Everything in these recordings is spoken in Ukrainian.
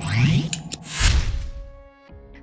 Música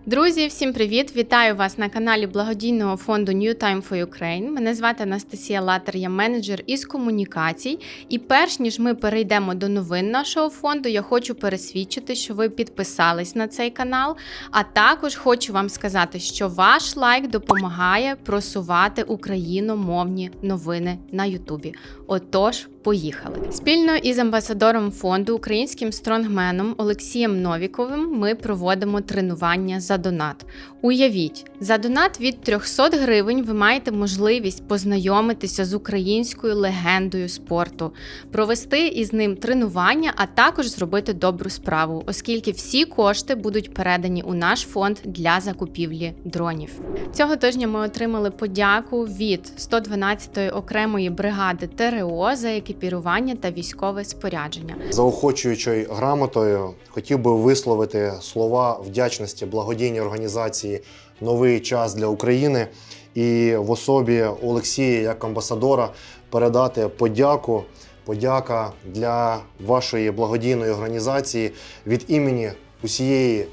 Друзі, всім привіт! Вітаю вас на каналі благодійного фонду New Time for Ukraine. Мене звати Анастасія Латер, я менеджер із комунікацій. І перш ніж ми перейдемо до новин нашого фонду, я хочу пересвідчити, що ви підписались на цей канал. А також хочу вам сказати, що ваш лайк допомагає просувати україномовні новини на Ютубі. Отож, поїхали. Спільно із амбасадором фонду, українським стронгменом Олексієм Новіковим, ми проводимо тренування за донат. Уявіть, за донат від 300 гривень ви маєте можливість познайомитися з українською легендою спорту, провести із ним тренування, а також зробити добру справу, оскільки всі кошти будуть передані у наш фонд для закупівлі дронів. Цього тижня ми отримали подяку від 112-ї окремої бригади ТРО за екіпірування та військове спорядження. Заохочуючою грамотою хотів би висловити слова вдячності благодійній організації Новий час для України і в особі Олексія як амбасадора передати подяку. Подяка для вашої благодійної організації від імені усієї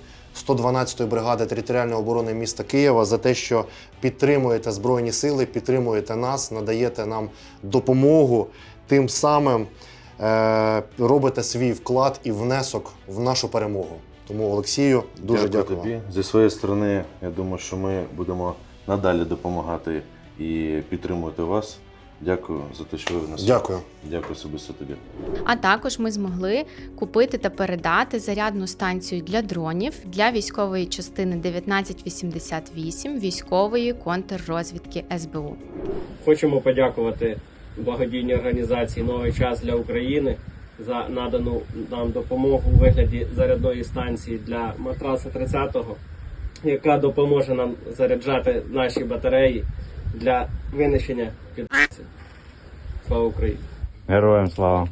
112-ї бригади територіальної оборони міста Києва за те, що підтримуєте Збройні сили, підтримуєте нас, надаєте нам допомогу, тим самим е, робите свій вклад і внесок в нашу перемогу. Тому Олексію дуже дякую. тобі. Зі своєї сторони, я думаю, що ми будемо надалі допомагати і підтримувати вас. Дякую за те, що ви в нас. Дякую. Дякую особисто тобі. А також ми змогли купити та передати зарядну станцію для дронів для військової частини 1988 військової контррозвідки СБУ. Хочемо подякувати благодійній організації Новий час для України за надану нам допомогу у вигляді зарядної станції для матраса 30-го, яка допоможе нам заряджати наші батареї для винищення під Слава Україні! Героям слава!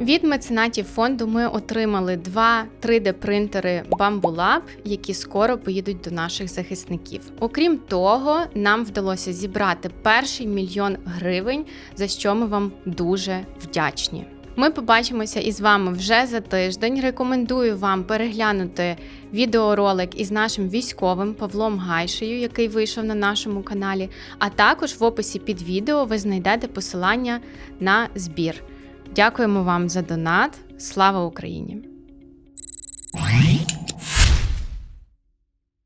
Від меценатів фонду ми отримали два 3D-принтери Bamboo які скоро поїдуть до наших захисників. Окрім того, нам вдалося зібрати перший мільйон гривень, за що ми вам дуже вдячні. Ми побачимося із вами вже за тиждень. Рекомендую вам переглянути відеоролик із нашим військовим Павлом Гайшею, який вийшов на нашому каналі. А також в описі під відео ви знайдете посилання на збір. Дякуємо вам за донат. Слава Україні!